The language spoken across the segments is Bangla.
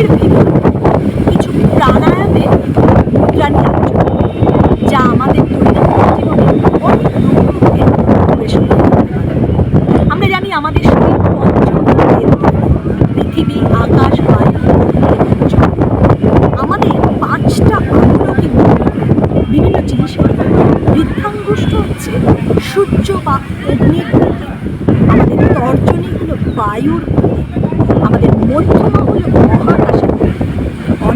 এর ভেতর কিছু প্রাণায়ামে মুদ্রা আলোচনা যা আমাদের। আমরা জানি আমাদের শরীর পৃথিবী, আকাশ, বায়ু আমাদের পাঁচটা কিন্তু বিভিন্ন জিনিসের বৃদ্ধাঙ্গুষ্ঠ হচ্ছে সূর্য বা অগ্নির প্রতীক আমাদের তর্জনীগুলো বায়ুর আমাদের মধ্যমা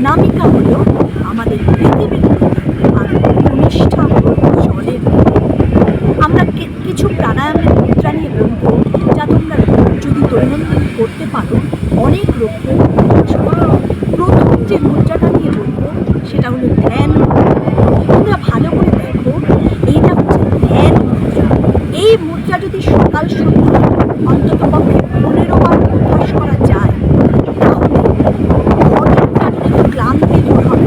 অনামিকা হলো আমাদের পৃথিবীর আর কনিষ্ঠা জলের আমরা কিছু প্রাণায়ামের মুদ্রা নিয়ে বলব যা তোমরা যদি দৈনন্দিন করতে পারো, অনেক দেবে। প্রথম যে মুদ্রাটা নিয়ে বলব সেটা হলো ধ্যান। তোমরা ভালো করে দেখো, এইটা হচ্ছে ধ্যান মুদ্রা এই মুদ্রা যদি সকাল সন্ধ্যা অন্তত পক্ষে পনেরো বার অভ্যাস করা যায় তাহলে অনেকটা ক্লান্তি দূর হবে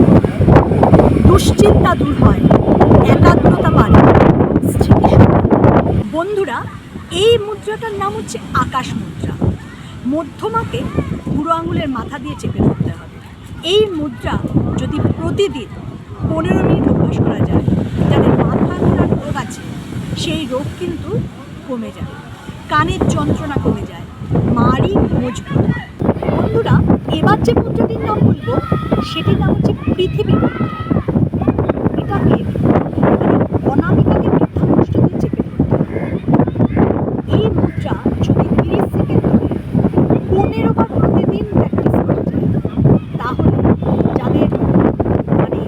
দুশ্চিন্তা দূর হয়। একাগ্রতা বাড়ে বন্ধুরা, এই মুদ্রাটার নাম হচ্ছে আকাশ মুদ্রা। মধ্যমাকে বুড়ো আঙুলের মাথা দিয়ে চেপে ধরতে হবে। এই মুদ্রা যদি প্রতিদিন পনেরো মিনিট অভ্যাস করা যায় যাদের মাথা ঘোরার রোগ আছে, সেই রোগ কিন্তু কমে যায়। কানের যন্ত্রণা কমে যায়। মারি মজবুত। বন্ধুরা, এবার যে মুদ্রাটির নাম বলব, সেটির নাম হচ্ছে পৃথিবী মুদ্রা এটাকে মানে অনামিকাকে বৃদ্ধাঙ্গুষ্ঠ দিয়ে চেপে ধরতে হবে এই মুদ্রা যদি তিরিশ সেকেন্ড ধরে পনেরো বার প্রতিদিন প্র্যাকটিস করা যায় তাহলে যাদের মানে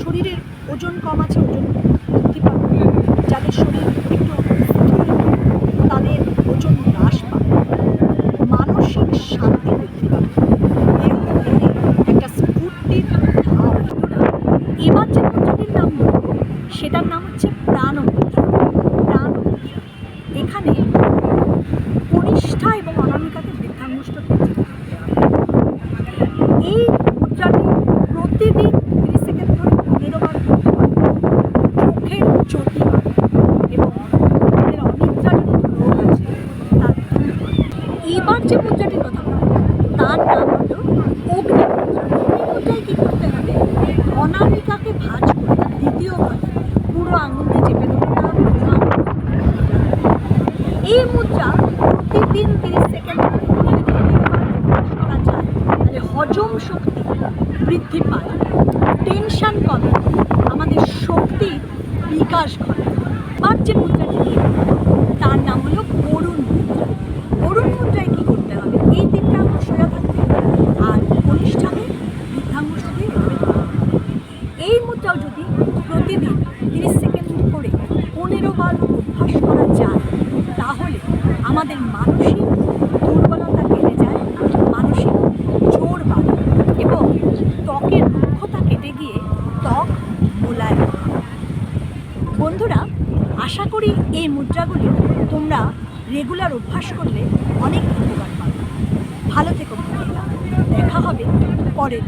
শরীরের ওজন কম আছে ওজন বৃদ্ধি পাবে যাদের শরীর একটু স্থূল, তাদের ওজন হ্রাস পাবে মানসিক শান্তি বৃদ্ধি পাবে এর মধ্যে একটা স্ফূর্তির ভাব আসবে। এবার যে মুদ্রাটির নাম বলব সেটার নাম হচ্ছে প্রাণ মুদ্রা প্রাণ এখানে কনিষ্ঠা এবং অনামিকাকে বৃদ্ধাঙ্গুষ্ঠ এই মুদ্রাটি প্রতিদিন এবং আছে তার যে মুদ্রাটির কথা তার নাম হলো কী করতে হবে? অনামিকাকে ভাঁজ করে তার দ্বিতীয় ভাঁজ পুরো আঙুল দিয়ে চেপে ধরতে হবে পুরো আঙুল এই মুদ্রা প্রতিদিন তিরিশ সেকেন্ড করা যায় তাহলে হজম শক্তি বৃদ্ধি পায় টেনশন কমে আমাদের শক্তির বিকাশ ঘটে আর যে মুদ্রাটি তার নাম হলো করুণ মুদ্রা করুণ মুদ্রায় কী করতে হবে এই তিনটা আঙুল সোজা থাকবে আর দিয়ে এভাবে ধরতে এই মুদ্রাও যদি প্রতিদিন তিরিশ সেকেন্ড করে পনেরো বার অভ্যাস আমাদের মানসিক দুর্বলতা কেটে যায় মানসিক জোর বাড়ে এবং ত্বকের রুক্ষতা কেটে গিয়ে ত্বক মোলায়েম হয়। বন্ধুরা, আশা করি এই মুদ্রাগুলি তোমরা রেগুলার অভ্যাস করলে অনেক উপকার পাবে ভালো থেকো দেখা হবে পরের